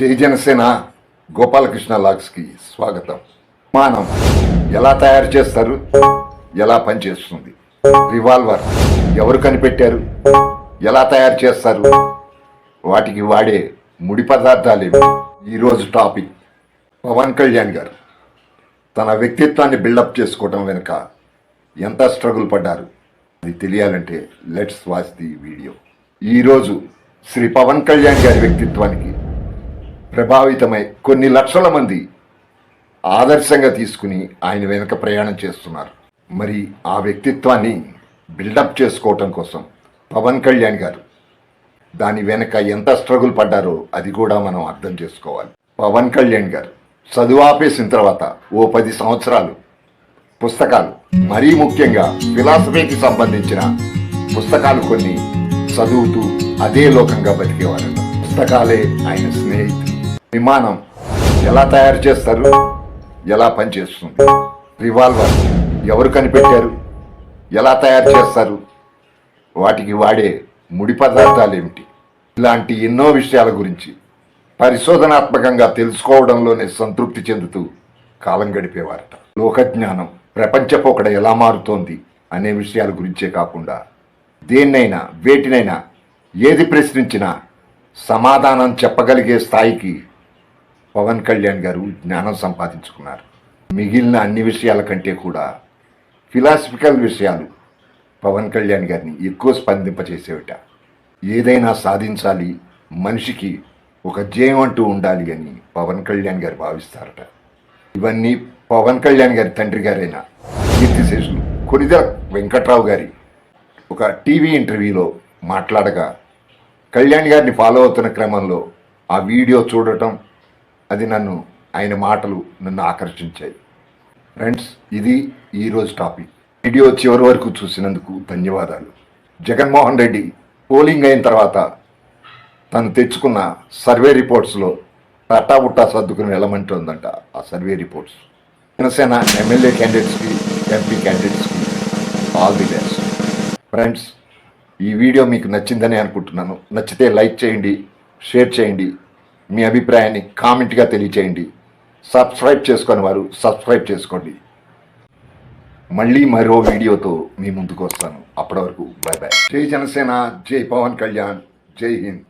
జై జనసేన గోపాలకృష్ణ లాగ్స్కి స్వాగతం. విమానం ఎలా తయారు చేస్తారు? ఎలా పనిచేస్తుంది? రివాల్వర్ ఎవరు కనిపెట్టారు? ఎలా తయారు చేస్తారు? వాటికి వాడే ముడి పదార్థాలు ఏవి? ఈరోజు టాపిక్ పవన్ కళ్యాణ్ గారు. తన వ్యక్తిత్వాన్ని బిల్డప్ చేసుకోవడం వెనుక ఎంత స్ట్రగుల్ పడ్డారు? అది తెలియాలంటే లెట్స్ వాచ్ ది వీడియో. ఈరోజు శ్రీ పవన్ కళ్యాణ్ గారి వ్యక్తిత్వానికి ప్రభావితమై కొన్ని లక్షల మంది ఆదర్శంగా తీసుకుని ఆయన వెనుక ప్రయాణం చేస్తున్నారు. మరి ఆ వ్యక్తిత్వాన్ని బిల్డప్ చేసుకోవటం కోసం పవన్ కళ్యాణ్ గారు దాని వెనక ఎంత స్ట్రగుల్ పడ్డారో అది కూడా మనం అర్థం చేసుకోవాలి. పవన్ కళ్యాణ్ గారు చదువు ఆపేసిన తర్వాత ఓ పది సంవత్సరాలు పుస్తకాలు మరీ ముఖ్యంగా ఫిలాసఫీకి సంబంధించిన పుస్తకాలు కొన్ని చదువుతూ అదే లోకంగా బతికేవారట. పుస్తకాలే ఆయన స్నేహితులు. విమానం ఎలా తయారు చేస్తారు? ఎలా పనిచేస్తుంది? రివాల్వర్ ఎవరు కనిపెట్టారు? ఎలా తయారు చేస్తారు? వాటికి వాడే ముడి పదార్థాలు ఏమిటి? ఇలాంటి ఎన్నో విషయాల గురించి పరిశోధనాత్మకంగా తెలుసుకోవడంలోనే సంతృప్తి చెందుతూ కాలం గడిపేవారట. లోకజ్ఞానం ప్రపంచపోకడ ఎలా మారుతోంది అనే విషయాల గురించే కాకుండా దేన్నైనా వేటినైనా ఏది ప్రశ్నించినా సమాధానం చెప్పగలిగే స్థాయికి పవన్ కళ్యాణ్ గారు జ్ఞానం సంపాదించుకున్నారు. మిగిలిన అన్ని విషయాల కంటే కూడా ఫిలాసఫికల్ విషయాలు పవన్ కళ్యాణ్ గారిని ఎక్కువ స్పందింపచేసేవిట ఏదైనా సాధించాలి మనిషికి ఒక జయం అంటూ ఉండాలి అని పవన్ కళ్యాణ్ గారు భావిస్తారట. ఇవన్నీ పవన్ కళ్యాణ్ గారి తండ్రి గారైన కీర్తిశేషులు కొనిద వెంకట్రావు గారి ఒక టీవీ ఇంటర్వ్యూలో మాట్లాడగా కళ్యాణ్ గారిని ఫాలో అవుతున్న క్రమంలో ఆ వీడియో చూడటం అది నన్ను ఆయన మాటలు నన్ను ఆకర్షించాయి. ఫ్రెండ్స్ ఇది ఈరోజు టాపిక్ వీడియో చివరి వరకు చూసినందుకు ధన్యవాదాలు. జగన్మోహన్ రెడ్డి పోలింగ్ అయిన తర్వాత తను తెచ్చుకున్న సర్వే రిపోర్ట్స్లో పట్టాబుట్టా సర్దుకుని వెళ్ళమంటుందంట ఆ సర్వే రిపోర్ట్స్ జనసేన ఎమ్మెల్యే క్యాండిడేట్స్కి ఎంపీ క్యాండిడేట్స్కి ఆల్ ది బెస్ట్ ఫ్రెండ్స్ ఈ వీడియో మీకు నచ్చిందని అనుకుంటున్నాను. నచ్చితే లైక్ చేయండి షేర్ చేయండి. మీ అభిప్రాయాన్ని కామెంట్గా తెలియచేయండి. సబ్స్క్రైబ్ చేసుకుని వారు సబ్స్క్రైబ్ చేసుకోండి. మళ్ళీ మరో వీడియోతో మీ ముందుకు వస్తాను. అప్పటి వరకు బై బై జై జనసేన జై పవన్ కళ్యాణ్ జై హింద్.